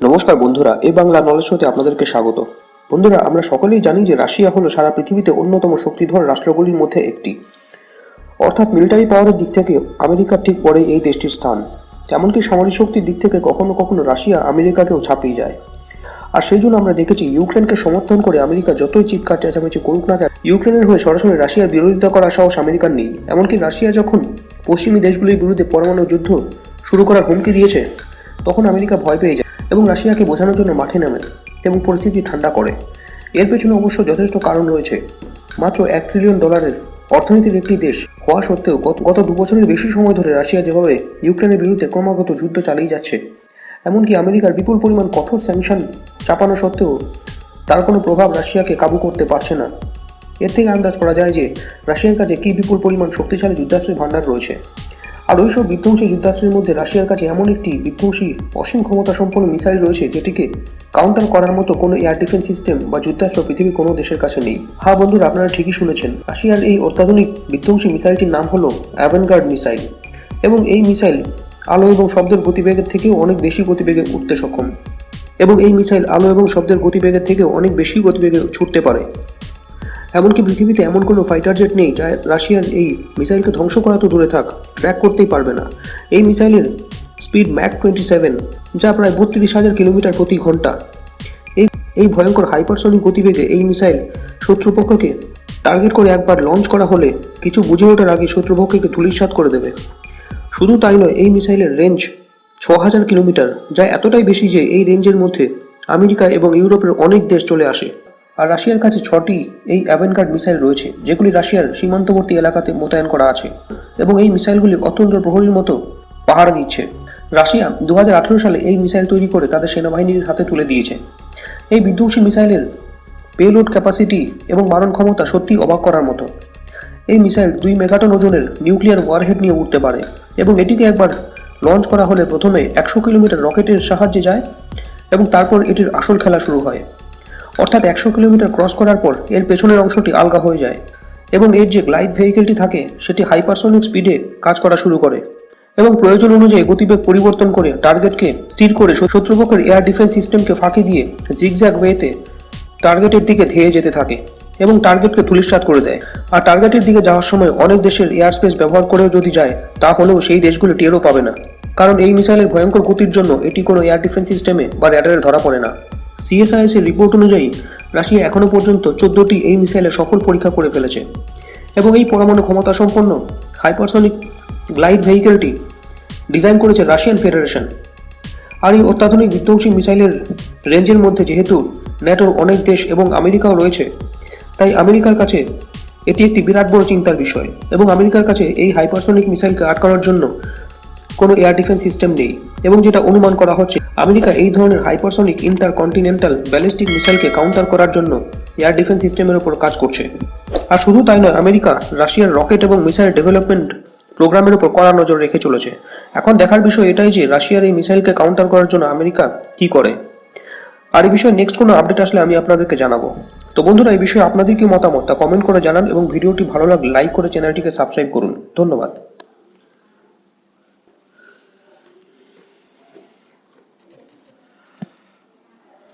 নমস্কার বন্ধুরা, এ বাংলা নলেজ শোতে আপনাদেরকে স্বাগত। বন্ধুরা, আমরা সকলেই জানি যে রাশিয়া হলো সারা পৃথিবীতে অন্যতম শক্তিধর রাষ্ট্রগুলির মধ্যে একটি। অর্থাৎ মিলিটারি পাওয়ারের দিক থেকে আমেরিকার ঠিক পরে এই দেশটির স্থান। এমনকি সামরিক শক্তির দিক থেকে কখনো কখনো রাশিয়া আমেরিকাকেও ছাপিয়ে যায়। আর সেই জন্য আমরা দেখেছি ইউক্রেনকে সমর্থন করে আমেরিকা যতই চিৎকার, চেঁচামেচি করুক না কেন, ইউক্রেনের হয়ে সরাসরি রাশিয়ার বিরোধিতা করার সাহস আমেরিকার নেই। এমনকি রাশিয়া যখন পশ্চিমী দেশগুলির বিরুদ্ধে পরমাণু যুদ্ধ শুরু করার হুমকি দিয়েছে, তখন আমেরিকা ভয় পেয়ে যায়। এবং রাশিয়াকে বোঝানোর জন্য মাঠে নামে এবং পরিস্থিতি ঠান্ডা করে। এর পেছনে অবশ্য যথেষ্ট কারণ রয়েছে। মাত্র এক ট্রিলিয়ন ডলারের অর্থনীতির একটি দেশ হওয়া সত্ত্বেও গত- দু বছরের বেশি সময় ধরে রাশিয়া যেভাবে ইউক্রেনের বিরুদ্ধে ক্রমাগত যুদ্ধ চালিয়ে যাচ্ছে, এমনকি আমেরিকার বিপুল পরিমাণ কঠোর স্যাংশন চাপানো সত্ত্বেও তার কোনো প্রভাব রাশিয়াকে কাবু করতে পারছে না। এর থেকে আন্দাজ করা যায় যে, রাশিয়ার কাছে কী বিপুল পরিমাণ শক্তিশালী যুদ্ধাস্ত্রের ভাণ্ডার রয়েছে। আর ওইসব বিধ্বংসী যুদ্ধাস্ত্রের মধ্যে রাশিয়ার কাছে এমন একটি বিধ্বংসী অসীম ক্ষমতা সম্পন্ন মিসাইল রয়েছে যেটিকে কাউন্টার করার মতো কোনো এয়ার ডিফেন্স সিস্টেম বা যুদ্ধাস্ত্র পৃথিবীর কোনো দেশের কাছে নেই। হ্যাঁ বন্ধুরা, আপনারা ঠিকই শুনেছেন, রাশিয়ার এই অত্যাধুনিক বিধ্বংসী মিসাইলটির নাম হলো অ্যাভেনগার্ড মিসাইল এবং এই মিসাইল আলো এবং শব্দের গতিবেগের থেকেও অনেক বেশি গতিবেগে উঠতে সক্ষম এবং এই মিসাইল আলো এবং শব্দের গতিবেগের থেকেও অনেক বেশি গতিবেগে ছুটতে পারে। এমনকি পৃথিবীতে এমন কোনো ফাইটার জেট নেই যা রাশিয়ার এই মিসাইলকে ধ্বংস করা তো দূরে থাক ট্র্যাক করতেই পারবে না। এই মিসাইলের স্পিড ম্যাক টোয়েন্টি সেভেন যা প্রায় বত্রিশ হাজার কিলোমিটার প্রতি ঘণ্টা। এই এই ভয়ঙ্কর হাইপারসনিক গতিবেগে এই মিসাইল শত্রুপক্ষকে টার্গেট করে একবার লঞ্চ করা হলে কিছু বুঝে ওঠার আগে শত্রুপক্ষকে ধূলিসাৎ করে দেবে। শুধু তাই নয়, এই মিসাইলের রেঞ্জ ছ হাজার কিলোমিটার, যা এতটাই বেশি যে এই রেঞ্জের মধ্যে আমেরিকা এবং ইউরোপের অনেক দেশ চলে আসে। আর রাশিয়ার কাছে ছটি এই অ্যাভেনগার্ড মিসাইল রয়েছে, যেগুলি রাশিয়ার সীমান্তবর্তী এলাকাতে মোতায়েন করা আছে এবং এই মিসাইলগুলি অত্যন্ত প্রহরীর মতো পাহাড় দিচ্ছে রাশিয়া দু হাজার আঠেরো সালে এই মিসাইল তৈরি করে তাদের সেনাবাহিনীর হাতে তুলে দিয়েছে। এই বিধ্বংসী মিসাইলের পেলোড ক্যাপাসিটি এবং মারণ ক্ষমতা সত্যি অবাক করার মতো। এই মিসাইল দুই মেগাটন ওজনের নিউক্লিয়ার ওয়ারহেড নিয়ে উঠতে পারে এবং এটিকে একবার লঞ্চ করা হলে প্রথমে একশো কিলোমিটার রকেটের সাহায্যে যায় এবং তারপর এটির আসল খেলা শুরু হয়। অর্থাৎ একশো কিলোমিটার ক্রস করার পর এর পেছনের অংশটি আলগা হয়ে যায় এবং এর যে গ্লাইড ভেহিকেলটি থাকে, সেটি হাইপারসনিক স্পিডে কাজ করা শুরু করে এবং প্রয়োজন অনুযায়ী গতিবেগ পরিবর্তন করে টার্গেটকে স্থির করে শত্রুপক্ষের এয়ার ডিফেন্স সিস্টেমকে ফাঁকি দিয়ে জিগজ্যাগ ওয়েতে টার্গেটের দিকে ধেয়ে যেতে থাকে এবং টার্গেটকে ধূলিসাৎ করে দেয়। আর টার্গেটের দিকে যাওয়ার সময় অনেক দেশের এয়ার স্পেস ব্যবহার করেও যদি যায়, তা হলেও সেই দেশগুলো টেরও পাবে না। কারণ এই মিসাইলের ভয়ঙ্কর গতির জন্য এটি কোনো এয়ার ডিফেন্স সিস্টেমে বা র্যাডারে ধরা পড়ে না। সিএসআইএস এর রিপোর্ট অনুযায়ী, রাশিয়া এখনও পর্যন্ত চোদ্দটি এই মিসাইলের সফল পরীক্ষা করে ফেলেছে। এবং এই পরমাণু ক্ষমতা সম্পন্ন হাইপারসনিক গ্লাইড ভেহিকেলটি ডিজাইন করেছে রাশিয়ান ফেডারেশন আর এই অত্যাধুনিক বিধ্বংসী মিসাইলের রেঞ্জের মধ্যে যেহেতু ন্যাটোর অনেক দেশ এবং আমেরিকাও রয়েছে, তাই আমেরিকার কাছে এটি একটি বিরাট বড় চিন্তার বিষয় এবং আমেরিকার কাছে এই হাইপারসনিক মিসাইলকে আটকানোর জন্য কোনো এয়ার ডিফেন্স সিস্টেম নেই এবং যেটা অনুমান করা হচ্ছে আমেরিকা এই ধরনের হাইপারসনিক ইন্টার কন্টিনেন্টাল ব্যালিস্টিক মিসাইলকে কাউন্টার করার জন্য এয়ার ডিফেন্স সিস্টেমের উপর কাজ করছে। আর শুধু তাই নয়, আমেরিকা রাশিয়ার রকেট এবং মিসাইল ডেভেলপমেন্ট প্রোগ্রামের উপর কড়া নজর রেখে চলেছে। এখন দেখার বিষয় এটাই যে রাশিয়ার এই মিসাইলকে কাউন্টার করার জন্য আমেরিকা কি করে। আর এই বিষয়ে নেক্সট কোনো আপডেট আসলে আমি আপনাদেরকে জানাব। তো বন্ধুরা, এই বিষয়ে আপনাদের কি মতামত তা কমেন্ট করে জানান এবং ভিডিওটি ভালো লাগলে লাইক করে চ্যানেলটিকে সাবস্ক্রাইব করুন। ধন্যবাদ।